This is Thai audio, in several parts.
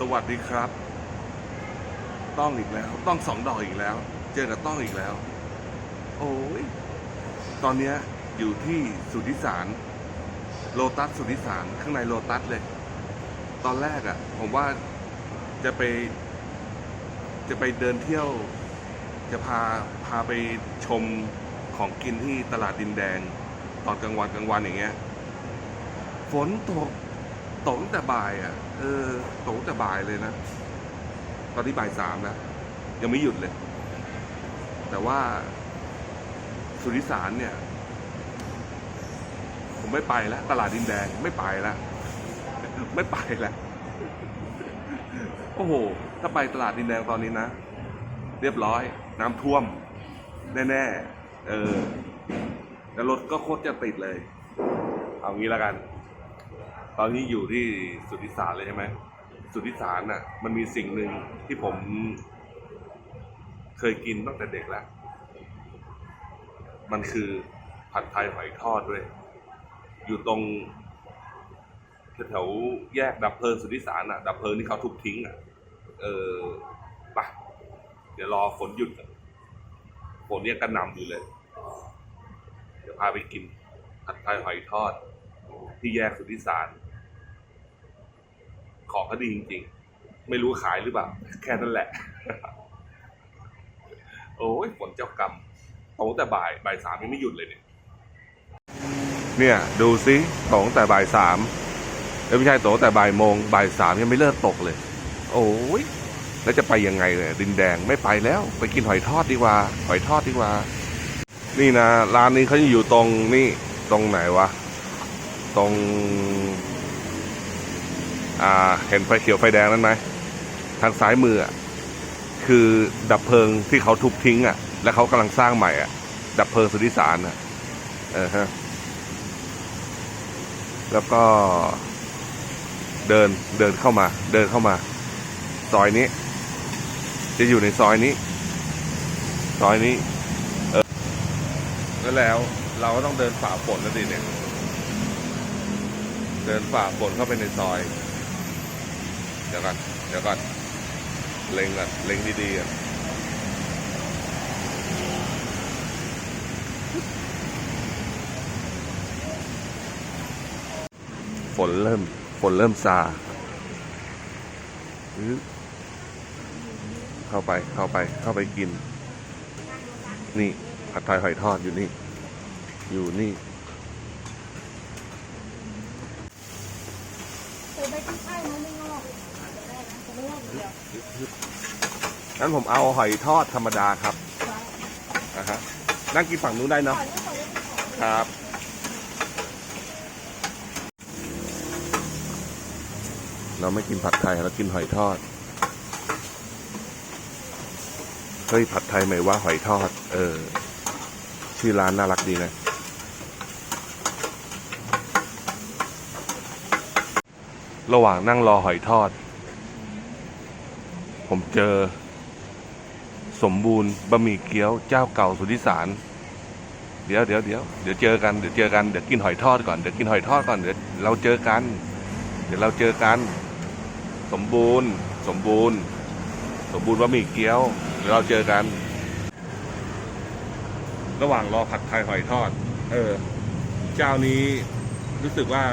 สวัสดีครับ ต้องอีกแล้ว ต้องสองดอกอีกแล้ว เจอกับต้องอีกแล้ว โอ้ย ตอนเนี้ยอยู่ที่สุทธิสารโลตัสสุทธิสารข้างในโลตัสเลย ตอนแรกอะ่ะ ผมว่าจะไป จะไปเดินเที่ยว จะพาพาไปชมของกินที่ตลาดดินแดง ตอนกลางวันกลางวันอย่างเงี้ย ฝนตก ตกตั้งแต่บ่ายอะ เออตกตั้งแต่บ่ายเลยนะ ตอนนี้บ่ายสามแล้ว ยังไม่หยุดเลย แต่ว่าสุริสารเนี่ย ผมไม่ไปแล้ว ตลาดดินแดงไม่ไปแล้วไม่ไปแล้วโอ้โห ถ้าไปตลาดดินแดงตอนนี้นะ เรียบร้อย น้ำท่วม แน่ ๆ เออแล้วรถก็โคตรจะติดเลย เอางี้แล้วกัน ตอนนี้อยู่ที่สุทธิสารเลยใช่ไหมสุทธิสารน่ะ มันมีสิ่งหนึ่งที่ผม เคยกินตั้งแต่เด็กแล้ว มันคือผัดไทยหอยทอดด้วย อยู่ตรงแถวแยกดับเพลิงสุทธิสารอะ ดับเพลิงที่เขาทุบทิ้งอะ เออไปเดี๋ยวรอฝนหยุดฝนเนี่ยกระหน่ำอยู่เลย เดี๋ยวพาไปกินผัดไทยหอยทอดที่แยกสุทธิสาร ของเขาดีจริงๆ ไม่รู้ขายหรือเปล่า แค่นั้นแหละ โอ้ยฝนเจ้ากรรมตกตั้งแต่บ่ายบ่ายสามยังไม่หยุดเลยเนี่ย เนี่ยดูซิตกตั้งแต่บ่ายสามเอ้ยไม่ใช่ตกตั้งแต่บ่ายโมงบ่ายสามยังไม่เลิกตกเลย โอ้ยแล้วจะไปยังไงเลยดินแดงไม่ไปแล้ว ไปกินหอยทอดดีกว่า หอยทอดดีกว่า นี่นะร้านนี้เขาจะอยู่ตรงนี่ตรงไหนวะ ตรง อ่าเห็นไฟเขียวไฟแดงนั้นไหมทางซ้ายมืออะคือดับเพลิงที่เขาทุบทิ้งอะ แล้วเขากำลังสร้างใหม่อะ ดับเพลิงสุทธิสารอะเออฮะแล้วก็เดินเดินเข้ามา เดินเข้ามา ซอยนี้ จะอยู่ในซอยนี้ ซอยนี้ เออแล้วแล้วเราก็ต้องเดินฝ่าฝนแล้วดิเนี่ย เดินฝ่าฝนเข้าไปในซอย เดี๋ยวก่อน เดี๋ยวก่อนเล็งก่อนเล็งดีๆก่อนฝนเริ่ม ฝนเริ่มซาเข้าไป เข้าไป เข้าไปกิน นี่ผัดไทยหอยทอดอยู่นี่ อยู่นี่ เคยไปที่ค่ายมันไม่งอกได้นะจะไม่งอกเดียว งั้นผมเอาหอยทอดธรรมดาครับนะฮะนั่งกินฝั่งนู้นได้เนาะครับ เราไม่กินผัดไทยเรากินหอยทอด เฮ้ยผัดไทยไหมว่าหอยทอด เออ ชื่อร้านน่ารักดีนะระหว่างนั่งรอหอยทอด ผมเจอ สมบูรณ์บะหมี่เกี๊ยวเจ้าเก่าสุทธิสาร เดี๋ยวเดี๋ยวเดี๋ยวเดี๋ยวเจอกันเดี๋ยวเจอกันเดี๋ยวกินหอยทอดก่อนเดี๋ยวกินหอยทอดก่อนเดี๋ยวเราเจอกัน เดี๋ยวเราเจอกัน สมบูรณ์ สมบูรณ์ สมบูรณ์บะหมี่เกี๊ยวเดี๋ยวเราเจอกัน ระหว่างรอผัดไทยหอยทอด เออ เจ้านี้รู้สึกว่า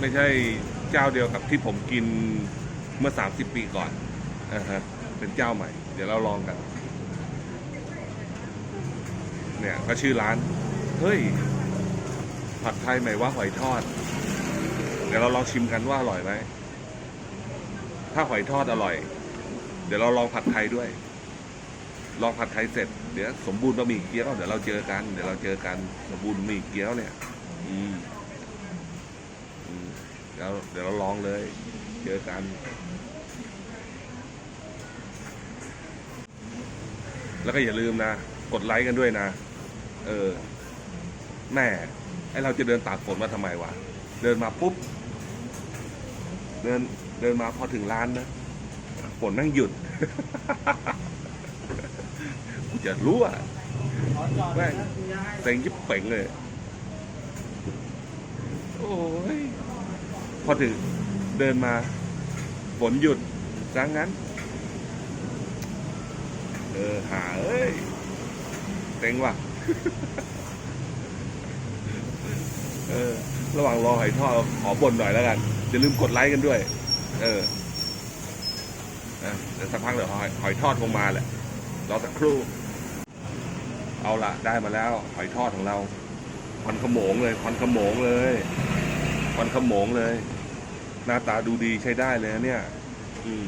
ไม่ใช่เจ้าเดียวกับที่ผมกินเมื่อสามสิบปีก่อนอ่าฮะ เป็นเจ้าใหม่ เดี๋ยวเราลองกัน เนี่ยก็ชื่อร้าน เฮ้ย ผัดไทยไหมว่าหอยทอด เดี๋ยวเราลองชิมกันว่าอร่อยไหม ถ้าหอยทอดอร่อย เดี๋ยวเราลองผัดไทยด้วย ลองผัดไทยเสร็จ เดี๋ยวสมบูรณ์บะหมี่เกี๊ยว เดี๋ยวเราเจอกัน เดี๋ยวเราเจอกันสมบูรณ์บะหมี่เกี๊ยวเนี่ย อืมอืมเดี๋ยวเดี๋ยวเราลองเลย เจอกัน แล้วก็อย่าลืมนะ กดไลค์กันด้วยนะ เออ แม่ไอเราจะเดินตากฝนมาทำไมวะ เดินมาปุ๊บ เดินเดินมาพอถึงร้านนะ ฝนนั่งหยุดกูจะรู้อะแม่งเซ็งยิบเป่งเลย โอ้ย พอถึงเดินมา ฝนหยุดจังงั้น ออหาเอ้ยเต็งว่ะเออ ระหว่างรอหอยทอดขอบ่นหน่อยแล้วกันอย่าลืมกดไลค์กันด้วย เอออะเดี๋ยวสักพักเดี๋ยวหอยหอยทอดคงมาแหละรอสักครู่ เอาละได้มาแล้ว หอยทอดของเราควันขโมงเลยควันขโมงเลยควันขโมงเลย หน้าตาดูดีใช้ได้เลยเนี่ย อืม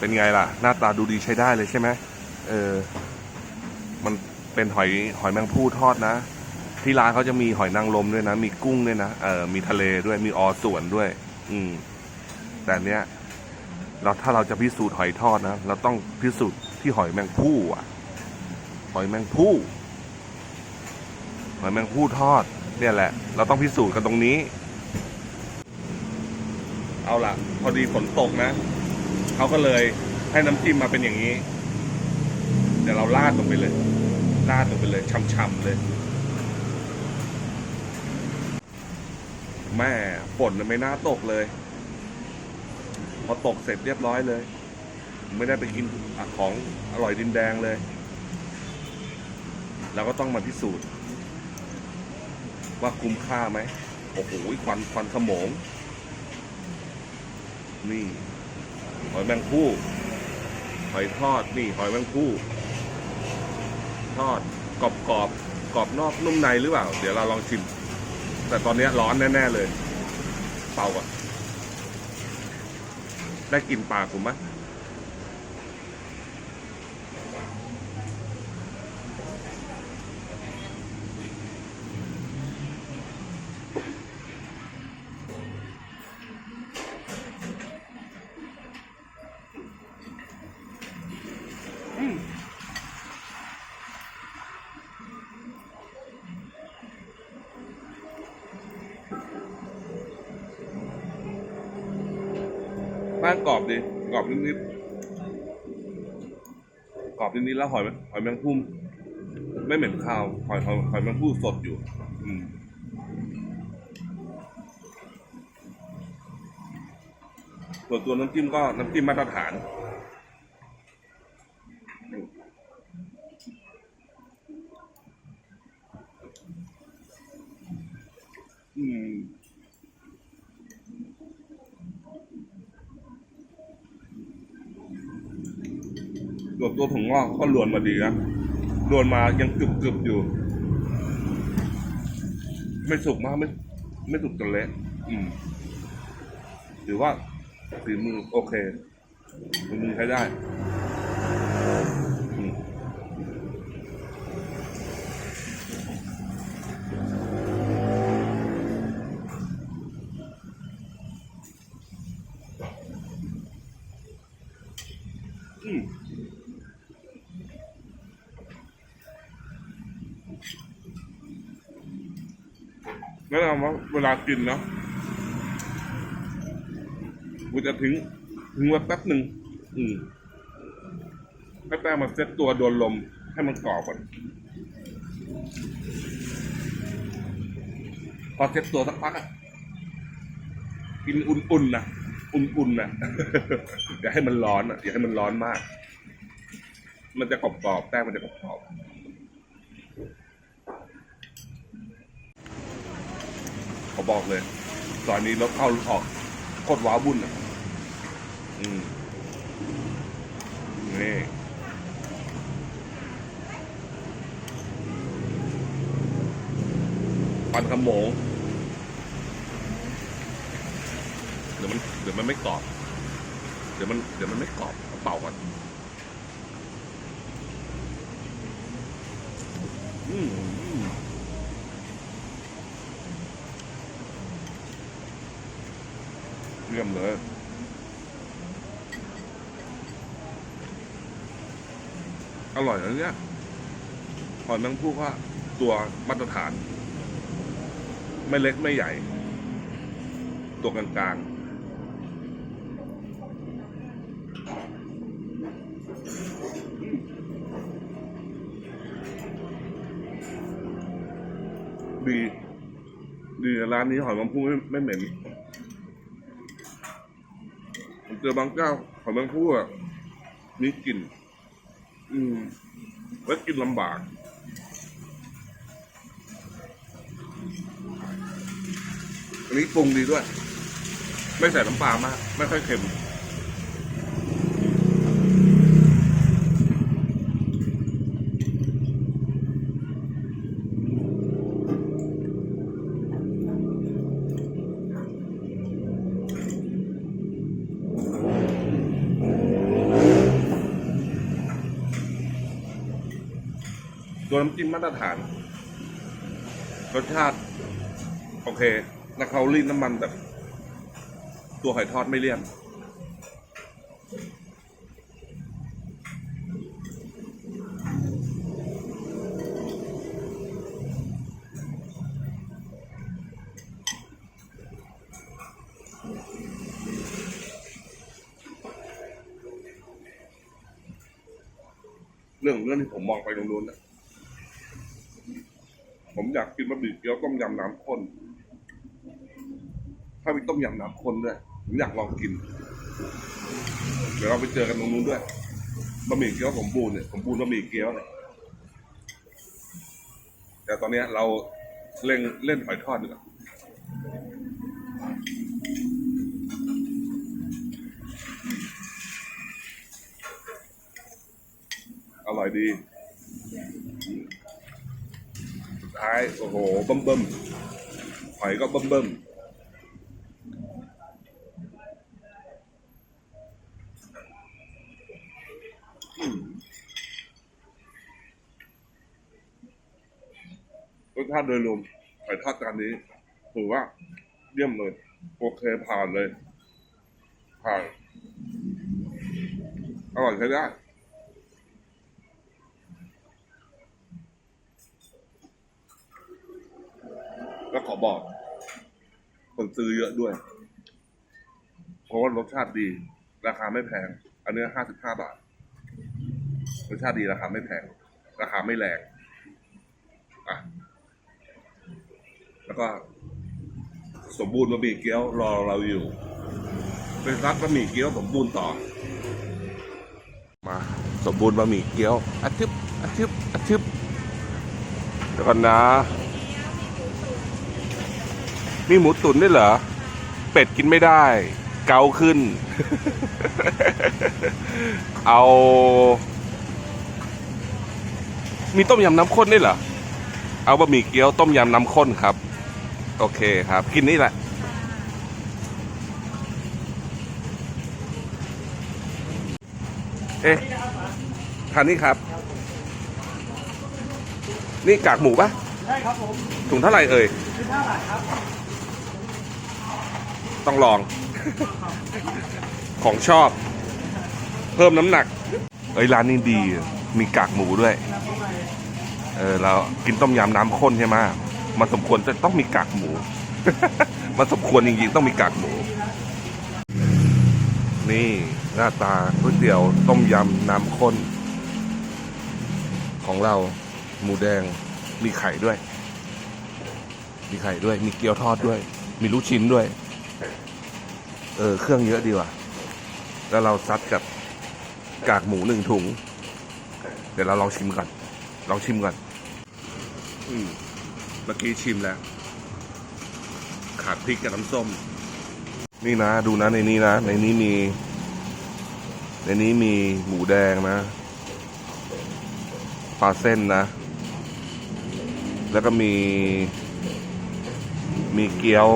เป็นไงล่ะ หน้าตาดูดีใช้ได้เลยใช่ไหมเออ มันเป็นหอยหอยแมงผู้ทอดนะ ที่ร้านเขาจะมีหอยนางรมด้วยนะ มีกุ้งด้วยนะ เออ มีทะเลด้วย มีออส่วนด้วย อืม แต่เนี้ย เราถ้าเราจะพิสูจน์หอยทอดนะ เราต้องพิสูจน์ที่หอยแมงผู้อะ หอยแมงผู้ หอยแมงผู้ทอด เนี่ยแหละ เราต้องพิสูจน์กันตรงนี้ เอาล่ะพอดีฝนตกนะ เขาก็เลยให้น้ำจิ้มมาเป็นอย่างนี้ เดี๋ยวเราลาดลงไปเลยลาดลงไปเลยช่ำๆเลยแม่ฝนไม่น่าตกเลย พอตกเสร็จเรียบร้อยเลย ไม่ได้ไปกินอของอร่อยดินแดงเลยเราก็ต้องมาพิสูจน์ ว่าคุ้มค่าไหมโอ้โหควันควันขโมง นี่ หอยแมงผู้หอยทอดนี่หอยแมงผู้ทอดกรอบกรอบกรอบนอกนุ่มในหรือเปล่า เดี๋ยวเราลองชิม แต่ตอนนี้ร้อนแน่ ๆ เลย เป่าก่อนได้กลินปากผมไหม แป้งกรอบดีกรอบนิดๆกรอบนิดๆแล้วหอยหอยแมงพุ่มไม่เหม็นคาวหอยหอยหอยแมงพุ่มสดอยู่ อืมส่วนตัวน้ำจิ้มก็น้ำจิ้มมาตรฐานอืม ส่วน ตัวถุงงอกก็ลวนมาดีนะลวนมายังกรึบกรึบอยู่ ไม่สุกมากไม่ ไม่สุกจนเละอืมถือว่าฝีมือโอเคฝีมือใช้ได้อืม แนะนำว่าเวลากินเนาะกูจะทิ้งทิ้งไว้แป๊บหนึ่งอืมให้แป้งมันเซ็ตตัวโดนลมให้มันกรอบก่อนพอเซ็ตตัวสักพักอะกินอุ่นๆนะอุ่นๆนะอย่าให้มันร้อนอะอย่าให้มันร้อนมาก มันจะกรอบๆแป้งมันจะกรอบๆ เขาบอกเลยซอยนี้รถเข้ารถออกโคตรว้าวุ่นอะ อืมนี่ปันขโมงเดี๋ยวมันเดี๋ยวมันไม่กรอบ เดี๋ยวมันเดี๋ยวมันไม่กรอบเป่าก่อนอืมอืม เยี่ยมเลยอร่อยนะเนี่ยหอยแมงผู้ก็ตัวมาตรฐาน ไม่เล็กไม่ใหญ่ ตัวกลางๆดี ดีร้านนี้หอยแมงผู้ไม่ไม่เหม็น เจอบางเจ้าของบางพวกมีกลิ่น อืม และกินลำบาก อันนี้ปรุงดีด้วย ไม่ใส่น้ำปลามาก ไม่ค่อยเค็ม ตัวน้ำจิ้มมาตรฐาน รสชาติ โอเคแล้วเขารีดน้ำมันแบบตัวหอยทอดไม่เลี่ยน เรื่องเรื่องที่ผมมองไปตรงนู้นนะ ผมอยากกินบะหมี่เกี๊ยวต้มยำน้ำข้น ถ้ามีต้มยำน้ำข้นด้วย ผมอยากลองกิน เดี๋ยวเราไปเจอกันตรงนู้นด้วยบะหมี่เกี๊ยวสมบูรณ์เนี่ยสมบูรณ์บะหมี่เกี๊ยวเนี่ยแต่ตอนนี้เราเล่นเล่นหอยทอดดีกว่าอร่อยดี สุด ท้าย โอ้โหบิ่มเบิ่มหอยก็บิ่มเบิ่มอืมรสชาติโดยรวมหอยทอดจานนี้ถือว่า เยี่ยมเลย โอเคผ่านเลย ผ่านอร่อยใช้ได้ แล้วขอบอก คนซื้อเยอะด้วย เพราะว่ารสชาติดี ราคาไม่แพง อันเนี้ห้าสิบห้าบาท รสชาติดีราคาไม่แพง ราคาไม่แรงอะแล้วก็ สมบูรณ์บะหมี่เกี๊ยวรอเราอยู่เป็นรักบะหมี่เกี๊ยวสมบูรณ์ต่อ มา สมบูรณ์บะหมี่เกี๊ยวอาชิบอาชิบอาชิบเดี๋ยวก่อนนะ มีหมูตุ๋นด้วยเหรอ เป็ดกินไม่ได้ เกาขึ้น เอา มีต้มยำน้ำข้นด้วยเหรอ เอาบะหมี่เกี๊ยวต้มยำน้ำข้นครับ โอเคครับ กินนี่แหละเอ๊ะทานนี่ครับ นี่กากหมูปะใช่ครับผมถุงเท่าไหร่เอ่ยสิบห้าบาทครับ ต้องลอง ของชอบ เพิ่มน้ำหนัก เอ้ยร้านนี้ดี มีกากหมูด้วย เออเรากินต้มยำน้ำข้นใช่ไหมมันสมควรจะต้องมีกากหมู มันสมควรจริงๆต้องมีกากหมู นี่หน้าตาก๋วยเตี๋ยวต้มยำน้ำข้น ของเราหมูแดงมีไข่ด้วย มีไข่ด้วย มีเกี๊ยวทอดด้วย มีลูกชิ้นด้วย เออ เครื่องเยอะดีว่ะ แล้วเราซัดกับกากหมูหนึ่งถุง เดี๋ยวเราลองชิมก่อน ลองชิมก่อน อืม เมื่อกี้ชิมแล้ว ขาดพริกกับน้ำส้ม นี่นะ ดูนะในนี้นะ ในนี้มี ในนี้มีหมูแดงนะ ปลาเส้นนะ แล้วก็มี มีเกี๊ยว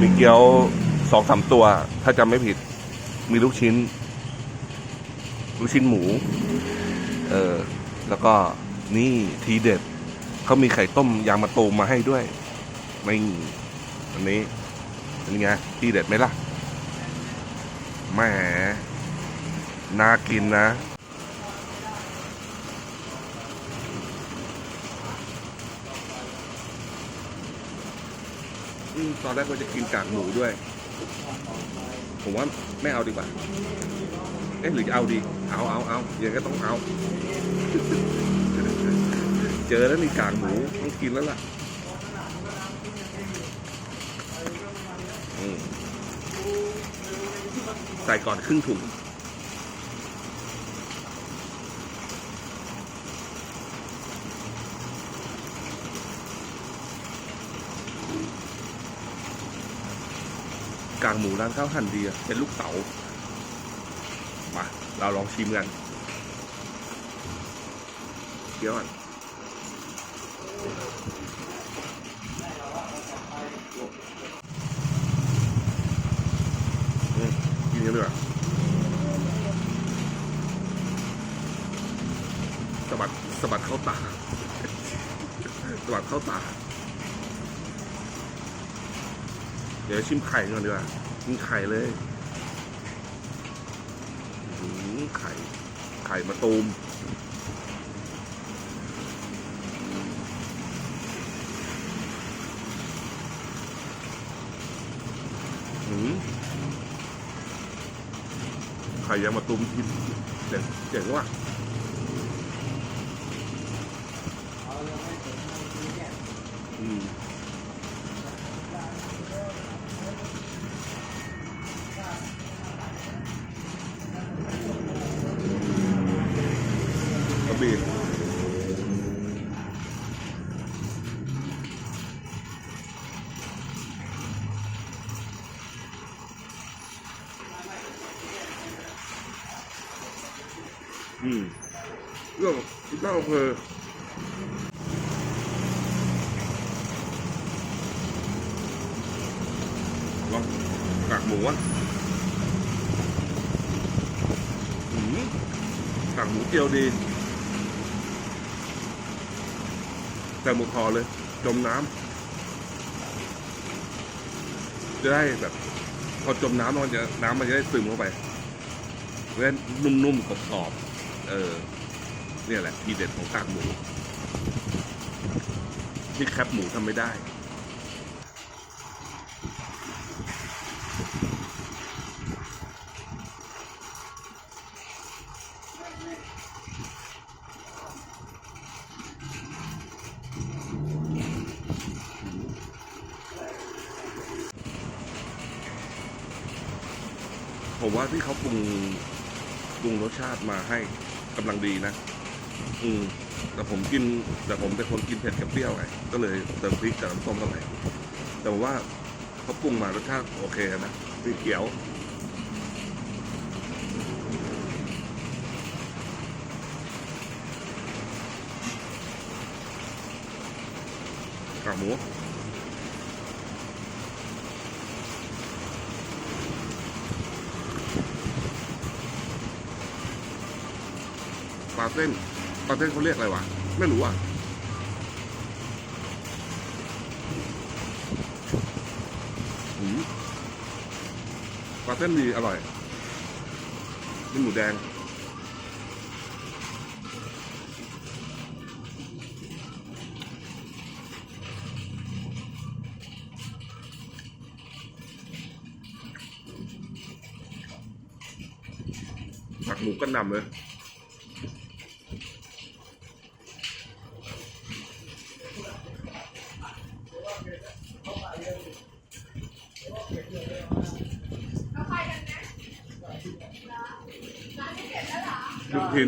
มีเกี๊ยวสองสามตัว ถ้าจำไม่ผิด มีลูกชิ้น ลูกชิ้นหมู เออ แล้วก็นี่ทีเด็ด เขามีไข่ต้มยางมะตูมมาให้ด้วยไม่อันนี้เป็นไงทีเด็ดไหมล่ะแหมน่ากินนะ อืมตอนแรกว่าจะกินกากหมูด้วย ผมว่าไม่เอาดีกว่า เอ๊ะหรือจะเอาดี เอาเอาเอาอย่างก็ต้องเอา เจอแล้วมีกากหมูต้องกินแล้วล่ะใส่ก่อนครึ่งถุง กางหมูร้านข้าวหั่นดีอะเป็นลูกเต๋ามา เราลองชิมกันเคี้ยวก่อนอืมกินกันดีกว่าสะบัดสะบัดเข้าตา สะบัดเข้าตา เดี๋ยวชิมไข่ก่อนดีกว่าชิมไข่เลยหือไข่ ไข่มาตูมหืมไข่ยังมาตูมกินเจ๋งเจ๋งว่ะ อืมเรื่องเล่าเพอลองกากหมูอะอืมกากหมูเจียวดี แต่หมูคอเลย จมน้ำจะได้แบบ พอจมน้ำมันจะน้ำมันจะได้ซึมเข้าไปเว้นนุ่มๆกรอบๆ เออเนี่ยแหละทีเด็ดของกากหมูที่แคปหมูทำไม่ได้ผมว่าที่เขาปรุงปรุงรสชาติมาให้ กำลังดีนะ อืม แต่ผมกิน แต่ผมเป็นคนกินเผ็ดกับเปรี้ยวไงก็เลยเติมพริกกับน้ำส้มเข้าไปแต่ผมว่าเขาปรุงมารสชาติโอเคนะพริกเขียวกากหมู ลาเส้นปลาเส้นเขาเรียกอะไรวะ ไม่รู้อะปลาเส้นดีอร่อยนี่หมูแดง ลู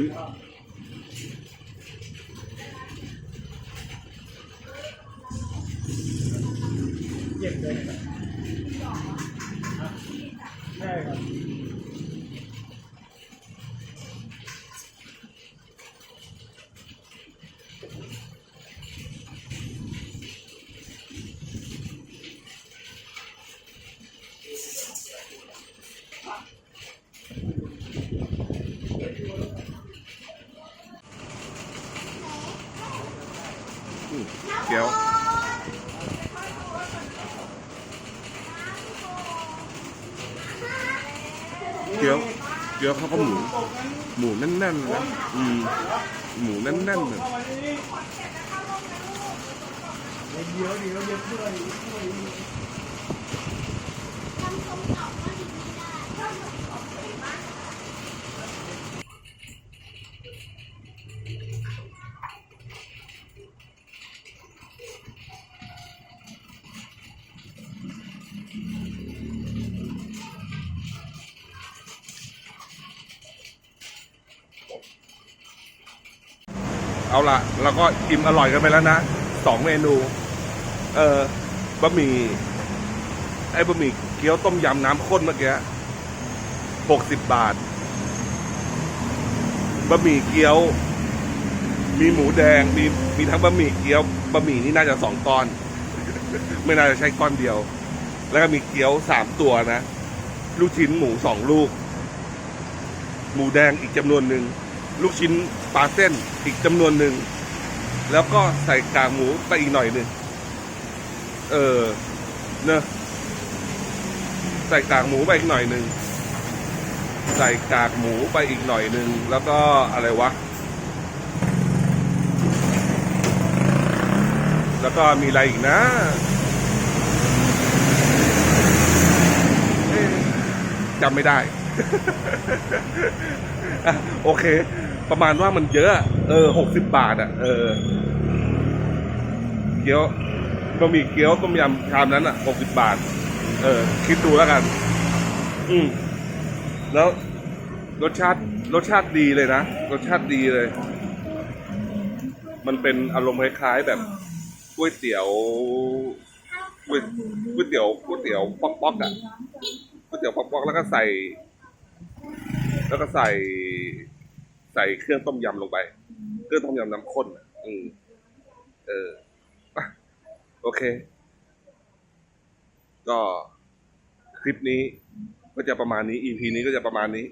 กี๊ยวเกี๊ยวเกี๊ยวเขาก็หมู หมูแน่นๆนะอืมหมูแน่นๆเลยเดี๋ยวเดี๋ยวเดี๋ยวเพื่อน เอาละเราก็อิ่มอร่อยกันไปแล้วนะสองเมนู เออบะหมี่ไอ้บะหมี่เกี๊ยวต้มยำน้ำข้นเมื่อกี้หกสิบบาทบะหมี่เกี๊ยว มีหมูแดงมีมีทั้งบะหมี่เกี๊ยวบะหมี่นี่น่าจะสองก้อน ไม่น่าจะใช่ก้อนเดียว แล้วก็มีเกี๊ยวสามตัวนะ ลูกชิ้นหมูสองลูก หมูแดงอีกจำนวนหนึ่งลูกชิ้นปลาเส้น อีกจำนวนหนึ่ง แล้วก็ใส่กากหมูไปอีกหน่อยหนึ่งเออเนอะใส่กากหมูไปอีกหน่อยหนึ่งใส่กากหมูไปอีกหน่อยหนึ่งแล้วก็อะไรวะ แล้วก็มีอะไรอีกนะจำไม่ได้ โอเค ประมาณว่ามันเยอะ เออหกสิบบาทอะ เออ เกี๊ยวบะหมี่เกี๊ยวต้มยำชามนั้นอะหกสิบบาท เออ คิดดูแล้วกัน อืมแล้วรสชาติรสชาติดีเลยนะ รสชาติดีเลย มันเป็นอารมณ์คล้ายๆแบบก๋วยเตี๋ยวก๋วยก๋วยเตี๋ยวก๋วยเตี๋ยวป๊อกๆอะก๋วยเตี๋ยวป๊อกๆแล้วก็ใส่ แล้วก็ใส่ ใส่เครื่องต้มยำลงไป เครื่องต้มยำน้ำข้นอะอืมเอออะโอเค ก็คลิปนี้ก็จะประมาณนี้ EP นี้ก็จะประมาณนี้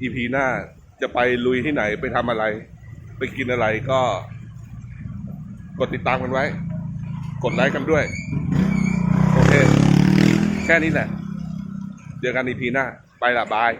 EP หน้าจะไปลุยที่ไหนไปทำอะไร ไปกินอะไรก็ กดติดตามกันไว้ กดไลค์กันด้วย โอเค แค่นี้แหละ เจอกัน EP หน้า ไปละบาย